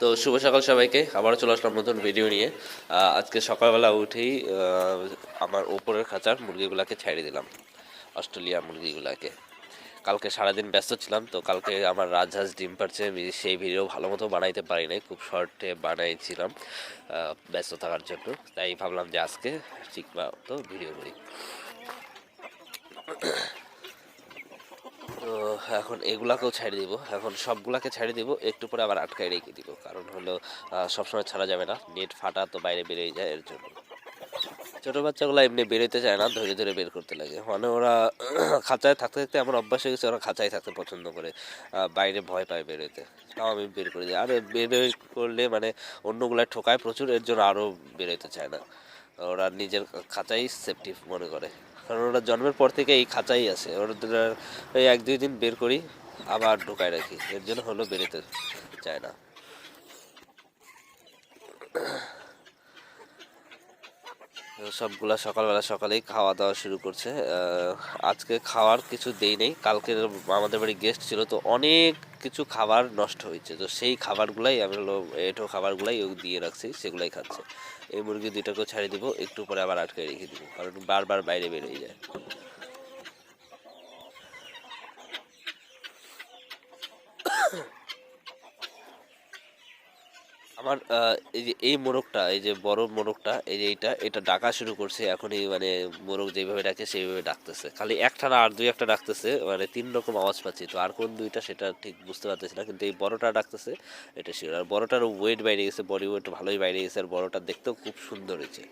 তো শুভ সকাল সবাইকে। আবারও চলে আসলাম নতুন ভিডিও নিয়ে। আজকে সকালবেলা উঠেই আমার ওপরের খাঁচার মুরগিগুলাকে ছেড়ে দিলাম অস্ট্রেলিয়া মুরগিগুলাকে। কালকে সারাদিন ব্যস্ত ছিলাম, তো কালকে আমার রাজহাঁস ডিম পারছে, আমি সেই ভিডিও ভালো মতো বানাইতে পারি নাই, খুব শর্টে বানাইছিলাম ব্যস্ত থাকার জন্য। তাই ভাবলাম যে আজকে ঠিক মতো ভিডিও করি তো এখন এগুলাকেও ছেড়ে দিব। এখন সবগুলাকে ছেড়ে দিব, একটু পরে আবার আটকায় রেখে দিব। কারণ হলো সবসময় ছাড়া যাবে না। নেট ফাটা তো বাইরে বেরিয়ে যায় এর জন্য। ছোটো বাচ্চাগুলো এমনি বেরোতে চায় না ধরে ধরে বের করতে লাগে। মানে ওরা খাঁচায় থাকতে থাকতে আমার অভ্যাস হয়ে গেছে, ওরা খাঁচায় থাকতে পছন্দ করে। বাইরে ভয় পায় বেরোতে। তাও আমি বের করে দিই। আর, বের করলে মানে অন্যগুলায় ঠোকায় প্রচুর, এর জন্য আরও বেরোতে চায় না। ওরা নিজের খাঁচাই সেফটি মনে করে। কারণ ওরা জন্মের পর থেকে এই খাঁচাই আছে। ওরা এই এক দুই দিন বের করি, আবার ঢোকায় রাখি। এর জন্য হলো বেরোতে চায় না। সবগুলা সকালবেলা সকালেই খাওয়া দাওয়া শুরু করছে। আজকে খাওয়ার কিছু দেই নেই। কালকে আমাদের বাড়ি গেস্ট ছিল, তো অনেক কিছু খাবার নষ্ট হয়েছে। তো সেই খাবারগুলাই আমি হলো, এটো খাবারগুলাই দিয়ে রাখছি, সেগুলাই খাচ্ছে। এই মুরগি দুইটাকেও ছাড়িয়ে দিব, একটু পরে আবার আটকে রেখে দিব, কারণ বারবার বাইরে বেরিয়ে যায়। আমার এই যে, এই মোরগটা, এই যে বড় মোরগটা, এই যে এইটা, এটা ডাকা শুরু করছে, এখনই মানে মোরগ যেভাবে ডাকে সেইভাবে ডাকতেছে। খালি একটা না, আর দুই একটা ডাকতেছে মানে তিন রকম আওয়াজ পাচ্ছি, তো আর কোন দুইটা সেটা ঠিক বুঝতে পারতেছি না, কিন্তু এই বড়টা ডাকতেছে, এটা শিওর আর বড়টার ওয়েট বাইরে গেছে বডি ওয়েট ভালোই বাইরে গেছে, আর বড়টা দেখতেও খুব সুন্দর হয়েছে।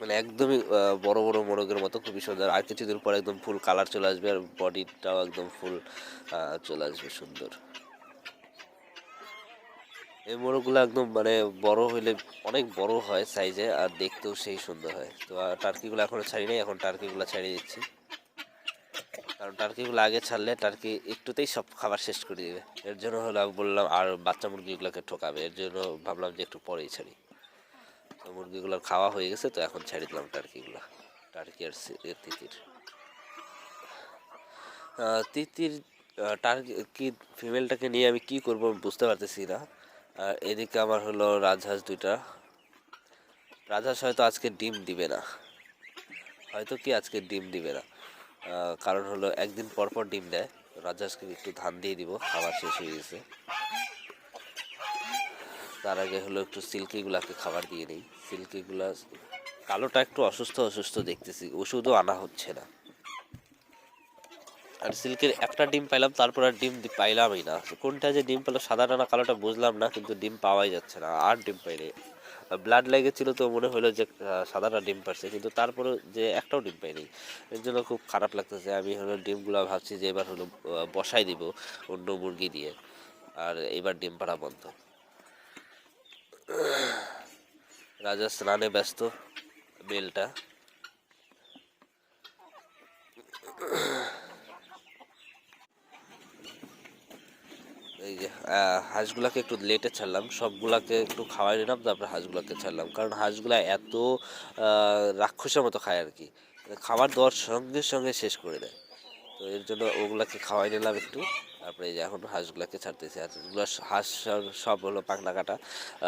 মানে একদমই বড় বড় মোরগের মতো খুবই সুন্দর। আর কিছুদিন পর একদম ফুল কালার চলে আসবে, আর বডিটাও একদম ফুল চলে আসবে সুন্দর। এই মোরগগুলো একদম মানে বড় হইলে অনেক বড় হয় সাইজে আর দেখতেও সেই সুন্দর হয়। তো, আর টার্কিগুলো এখনও ছাড়ি নাই, এখন টার্কিগুলো ছাড়িয়ে দিচ্ছি। কারণ টার্কিগুলো আগে ছাড়লে টার্কি একটুতেই সব খাবার শেষ করে দেবে। এর জন্য হলো আমি বললাম, আর বাচ্চা মুরগিগুলোকে ঠকাবে। এর জন্য ভাবলাম যে একটু পরেই ছাড়ি। তো, মুরগিগুলোর খাওয়া হয়ে গেছে, তো এখন ছেড়ে দিলাম টার্কিগুলো টার্কি আর তিতির। তিতির টার্কি ফিমেলটাকে নিয়ে আমি কি করব বুঝতে পারতেছি না। আর এদিকে আমার হলো রাজহাঁস দুইটা। রাজহাঁস হয়তো আজকে ডিম দিবে না। হয়তো কি আজকে ডিম দিবে না। কারণ হলো একদিন পর পর ডিম দেয়। রাজহাঁসকে একটু ধান দিয়ে দিব, খাবার শেষ হয়ে গেছে। তার আগে হলো একটু সিল্কিগুলাকে খাবার দিয়ে নিই। সিল্কিগুলা, কালোটা একটু অসুস্থ অসুস্থ দেখতেছি, ওষুধও আনা হচ্ছে না। আর সিল্কের একটা ডিম পাইলাম, তারপর আর ডিম পাইলামই না। কোনটা যে ডিম পেল সাদাটা না কালোটা বুঝলাম না, কিন্তু ডিম পাওয়াই যাচ্ছে না, আর ডিম পাইনি। ব্লাড লেগেছিল তো মনে হলো যে সাদাটা ডিম পারছে, কিন্তু তারপরে যে একটাও ডিম পাইনি। এর জন্য খুব খারাপ লাগতেছে, আমি হলো ডিমগুলো ভাবছি যে এবার হলো বসাই দিব অন্য মুরগি দিয়ে, আর এবার ডিম পাড়া বন্ধ। রাজা স্নানে ব্যস্ত, মেলটা। এই যে হাঁসগুলাকে একটু লেটে ছাড়লাম, সবগুলাকে একটু খাওয়াই নিলাম, তারপর হাঁসগুলাকে ছাড়লাম। কারণ হাঁসগুলা এত রাক্ষসের মতো খায় আর কি। খাবার দেওয়ার সঙ্গে সঙ্গে শেষ করে দেয়। তো এর জন্য ওগুলাকে খাওয়াই নিলাম একটু। তারপরে এই যে এখন হাঁসগুলাকে ছাড়তেছি। এগুলো হাঁস সব- হলো পাখনা কাটা।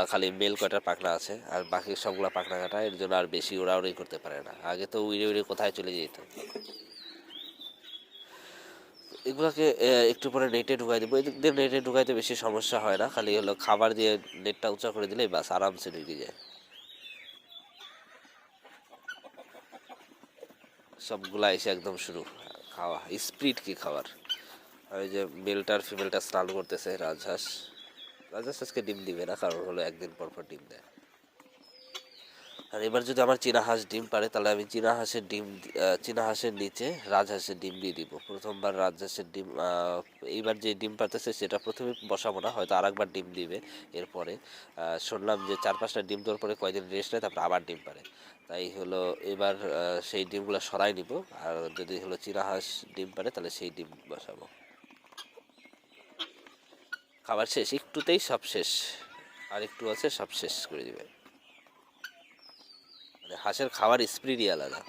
খালি মেল কটার পাখনা আছে, আর বাকি সবগুলো পাখনা কাটা। এর জন্য আর বেশি ওরা ওড়াউড়ি করতে পারে না। আগে তো উড়ে উড়ে কোথায় চলে যেত? এগুলোকে একটু পরে নেটে ঢুকাই দেবো। এদিক নেটে ঢুকাইতে বেশি সমস্যা হয় না, খালি হলো খাবার দিয়ে নেটটা উঁচা করে দিলেই বাস, আরামসে ঢুকে যায়। সবগুলা এসে একদম শুরু, খাওয়া, স্পিড কি খাবার? ওই যে মেলটার ফিমেলটা স্নান করতেছে, রাজহাঁস। রাজহাঁস আজকে ডিম দিবে না, কারণ হলো একদিন পর পর ডিম দেয়। আর এবার যদি আমার চীনা হাঁস ডিম পারে, তাহলে আমি চীনা হাঁসের ডিম চীনা হাঁসের নিচে রাজহাঁসের ডিম দিয়ে দিব। প্রথমবার রাজহাঁসের ডিম এইবার যে ডিম পারতেছে সেটা প্রথমে বসাবো না, হয়তো আরেকবার ডিম দিবে এরপরে। শুনলাম যে চার পাঁচটা ডিম দেওয়ার পরে কয়েকদিন রেস্ট নেয়, তারপর আবার ডিম পারে। তাই হলো এবার সেই ডিমগুলো সরাই নিব, আর যদি হলো চীনা হাঁস ডিম পারে, তাহলে সেই ডিম বসাবো। খাবার শেষ, একটুতেই সব শেষ। আর একটু আছে, সব শেষ করে দিবে। হাঁসের খাবার স্পিডই আলাদা।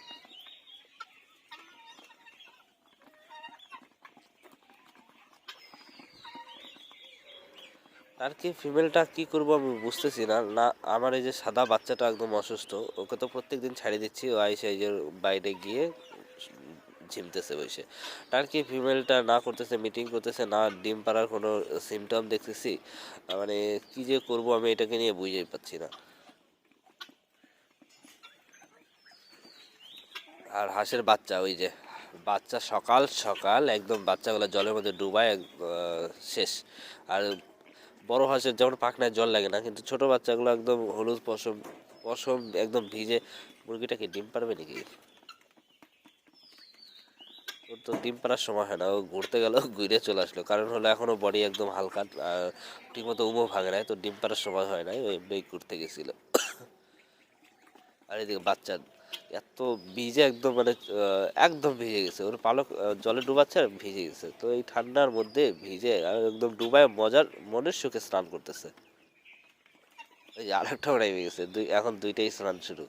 আর কি ফিমেলটা কি করব আমি বুঝতেছি না। না, আমার এই যে সাদা বাচ্চাটা একদম অসুস্থ, ওকে তো প্রত্যেক দিন ছাড়িয়ে দিচ্ছি, ও আইসে এই যে বাইরে গিয়ে ঝিমতেছে বসে। আর কি ফিমেলটা না করতেছে মিটিং করতেছে, না ডিম পাড়ার কোনো সিমটম দেখতেছি মানে কি যে করব আমি এটাকে নিয়ে বুঝেই পাচ্ছি না। আর হাঁসের বাচ্চা, ওই যে বাচ্চা সকাল সকাল একদম বাচ্চাগুলো জলের মধ্যে ডুবায় শেষ। আর বড় হাঁসের যেমন পাখনায় জল লাগে না, কিন্তু ছোট বাচ্চাগুলো একদম হলুদ পশম পশম একদম ভিজে, মুরগিটা কি ডিম পারবে নাকি? ওর তো ডিম পাড়ার সময় হয় না, ও ঘুরতে গেল, ঘুরে চলে আসলো। কারণ হলো এখনও বডি একদম হালকা ঠিকমতো উমো ভাঙে নাই, তো ডিম পাড়ার সময় হয় নাই ওই ঘুরতে গেছিল। আর এদিকে বাচ্চা এত ভিজে একদম মানে একদম ভিজে গেছে। ওর পালক জলে ডুবাচ্ছে আর ভিজে গেছে। তো এই ঠান্ডার মধ্যে ভিজে আর একদম ডুবায় মজার, মনের সুখে স্নান করতেছে। ওই যে আরেকটাও নেমে গেছে। দুই, এখন দুইটাই স্নান শুরু।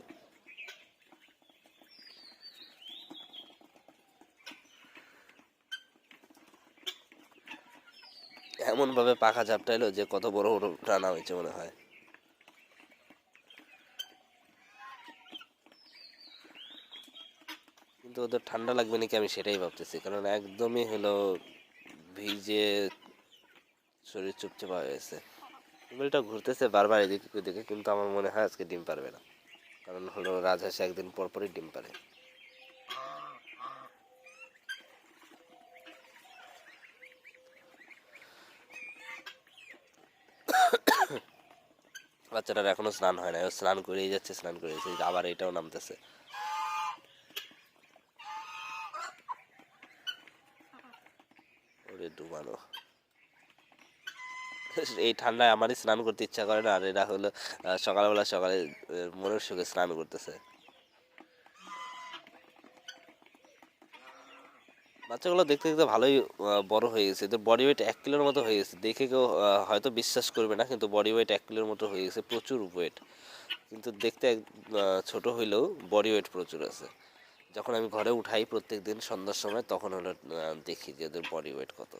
এমন ভাবে পাখা ঝাপটাইলো যে কত বড় বড় টানা হয়েছে মনে হয়। কিন্তু ওদের ঠান্ডা লাগবে নাকি আমি সেটাই ভাবতেছি। কারণ একদমই হলো ভিজে শরীর চুপচাপ হয়ে গেছে। ফিমেলটা ঘুরতেছে বারবার এদিকে ওদিকে, কিন্তু আমার মনে হয় আজকে ডিম পারবে না। কারণ হলো রাজহাঁস একদিন পর পরই ডিম পারে। বাচ্চাটার এখনও স্নান হয় না ও স্নান করেই যাচ্ছে, স্নান করে যাচ্ছে, আবার এটাও নামতেছে। ওরে ডুবানো। এই ঠান্ডায় আমারই স্নান করতে ইচ্ছা করে না, আর এরা হলো সকালবেলা সকালে মনের সুখে স্নান করতেছে। বাচ্চাগুলো দেখতে দেখতে ভালোই বড় হয়ে গেছে। এদের বডি ওয়েট এক কিলোর মতো হয়ে গেছে। দেখে কেউ হয়তো বিশ্বাস করবে না, কিন্তু বডি ওয়েট এক কিলোর মতো হয়ে গেছে। প্রচুর ওয়েট কিন্তু দেখতে ছোট হইলেও বডি ওয়েট প্রচুর আছে। যখন আমি ঘরে উঠাই প্রত্যেক দিন সন্ধ্যার সময়, তখন হলো দেখি যে ওদের বডি ওয়েট কত।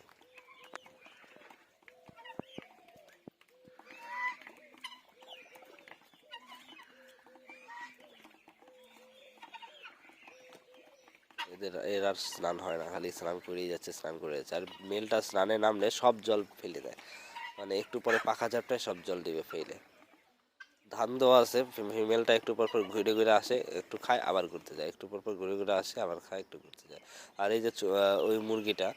এদের, এর আর স্নান হয় না, খালি স্নান করেই যাচ্ছে, স্নান করে যাচ্ছে। আর মেলটা স্নানে নামলে সব জল ফেলে দেয়। মানে একটু পরে পাখা ঝাপটায় সব জল দিবে ফেলে। ধান দেওয়া আছে ফিমেলটা একটু পর পর ঘুরে ঘুরে আসে, একটু খায়, আবার ঘুরতে যায়। একটু পর পর ঘুরে ঘুরে আসে, আবার খায়, একটু ঘুরতে যায়। আর এই যে ওই মুরগিটা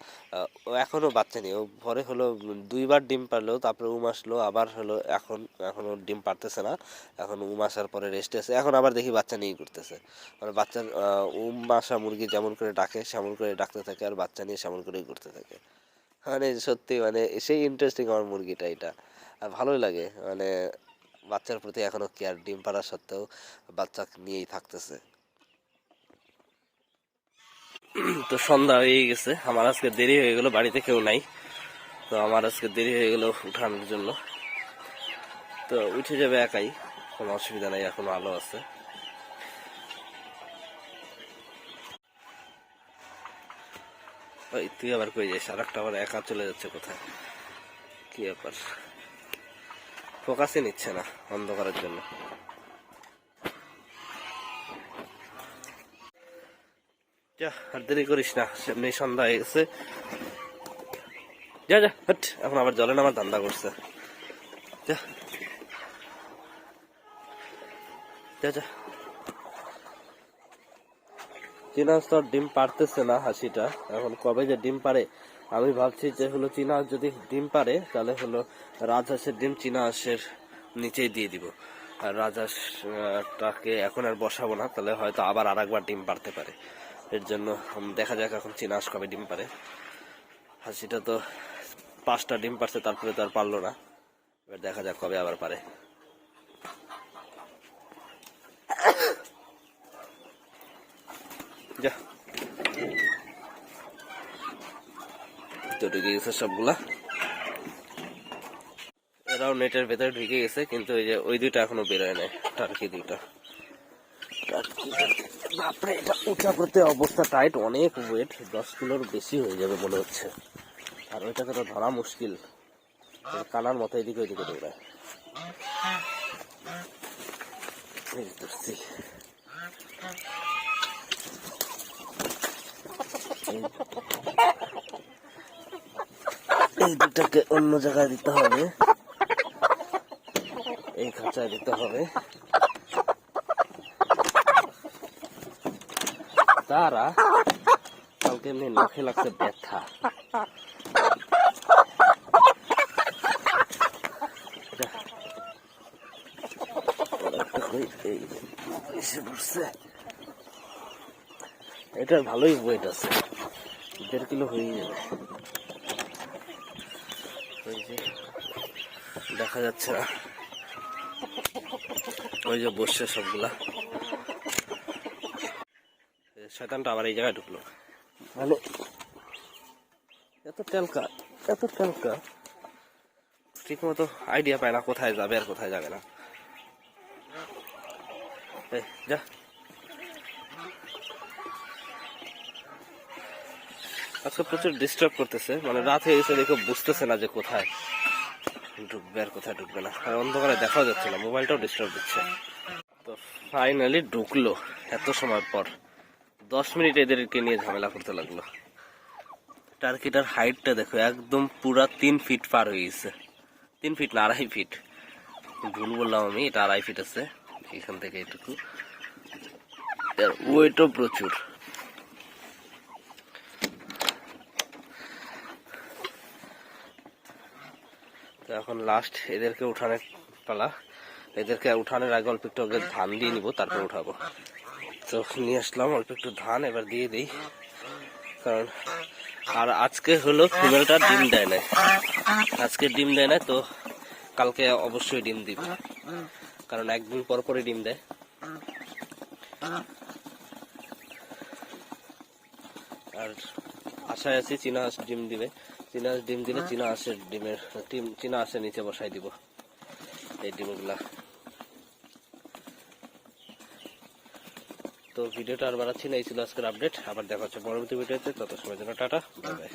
ও এখনও বাচ্চা নেই। ও ভরে হলো দুইবার ডিম পারল, তারপরে উম আসলো, আবার হলো এখন, এখনও ডিম পারতেছে না। এখন উম আসার পরে রেস্টে আছে। এখন আবার দেখি বাচ্চা নিয়ে ঘুরতেছে। মানে বাচ্চার উম আসা মুরগি যেমন করে ডাকে, সেমন করে ডাকতে থাকে, আর বাচ্চা নিয়ে সেমন করেই ঘুরতে থাকে। মানে সত্যি মানে সেই ইন্টারেস্টিং আমার মুরগিটা এটা। আর ভালোই লাগে মানে বাচ্চার প্রতি এখনও কেয়ার ডিম পাড়া সত্ত্বেও বাচ্চা নিয়েই থাকতেছে। তো সন্ধ্যা হয়ে গেছে। আমার আজকে দেরি হয়ে গেল, বাড়িতে কেউ নাই। তো আমার আজকে দেরি হয়ে গেল উঠানোর জন্য। তো উঠে যাবে একাই, কোনো অসুবিধা নাই, এখন আলো আছে। তুই আবার কই যাস? আর একটা আবার একা চলে যাচ্ছে কোথায়? কি ব্যাপার? ফোকাসই নিচ্ছে না অন্ধকারের জন্য। আর দেরি করিস না, সামনে সন্ধ্যা হয়ে গেছে। যা যা, হট, এখন আবার জলে নামার ধান্দা করছে। যা। ডিম পারতেছে না হাসিটা। এখন কবে যে ডিম পারে আমি ভাবছি যে হলো চীনা যদি ডিম পারে, তাহলে হলো রাজহাঁসের ডিম চীনা হাঁসের নিচেই দিয়ে দিব। আর রাজহাঁসটাকে এখন আর বসাবো না, তাহলে হয়তো আবার আর একবার ডিম পারতে পারে। এর জন্য দেখা যাক এখন চীনা হাঁস কবে ডিম পারে। হাসিটা তো পাঁচটা ডিম পারছে, তারপরে তো আর পারল না। এবার দেখা যাক কবে আবার পারে। যা। তো ঢুকে গেছে সবগুলা। এরাও নেটের ভেতরে ঢুকে গেছে, কিন্তু ওই যে ওই দুইটা এখনও বেরোয় নাই, টার্কি দুইটা। বাপরে, এটা উঁচা করতে অবস্থা টাইট অনেক ওয়েট দশ কিলোর বেশি হয়ে যাবে মনে হচ্ছে। আর ওইটাকে তো ধরা মুশকিল। কানার মতো এদিকে ওইদিকে দৌড়ায়। ধরছি এই- দুটাকে অন্য জায়গায় দিতে হবে। এই খাঁচায় দিতে হবে। তারা কালকে এমনি নখে লাগছে ব্যথা। এটার ভালোই ওয়েট আছে। দেড় কিলো হয়ে যাবে। দেখা। যাচ্ছে না। ওই যে বসছে সবগুলা। শয়তানটা আবার এই জায়গায় ঢুকলো। মানে এত তেলকা এত তেলকা। ঠিক মতো আইডিয়া পায় না কোথায় যাবে আর কোথায় যাবে না। যা। আজকে প্রচুর ডিস্টার্ব করতেছে। মানে রাত হয়ে গেছে দেখে বুঝতেছে না যে কোথায়। ঢুকবে আর কোথায় ঢুকবে না। আর অন্ধকারে দেখাও যাচ্ছে না, মোবাইলটাও ডিস্টার্ব দিচ্ছে। তো ফাইনালি ঢুকলো, এত সময় পর। দশ মিনিট এদেরকে নিয়ে ঝামেলা করতে লাগল। টার্কিটার হাইটটা দেখো, একদম পুরা তিন ফিট পার হয়ে গেছে। তিন ফিট না, আড়াই ফিট ভুল বললাম আমি, এটা আড়াই ফিট আছে। এখান থেকে এটুকু ওয়েটও প্রচুর। তো এখন লাস্ট এদেরকে উঠানের পালা। এদেরকে উঠানের আগে অল্প একটু আগে ধান দিয়ে নিব, তারপর উঠাবো। তো নিয়ে আসলাম, অল্প একটু ধান এবার দিয়ে দিই। কারণ আর আজকে হলো ফিমেলটা ডিম দেয় না আজকে ডিম দেয় না তো কালকে অবশ্যই ডিম দিবে। কারণ একদিন পর পরে ডিম দেয়। আর আশায় আছি চীনা ডিম দিবে। চীনা ডিম দিলে চীনা আসে, ডিমের ডিম চীনা আসে, নিচে বসাই দিব। এই ডিমগুলা। তো ভিডিওটা আর বাড়াচ্ছি না, এই ছিল আজকের আপডেট। আবার দেখা হচ্ছে পরবর্তী ভিডিওতে তত সময় জন্য টাটা বাই বাই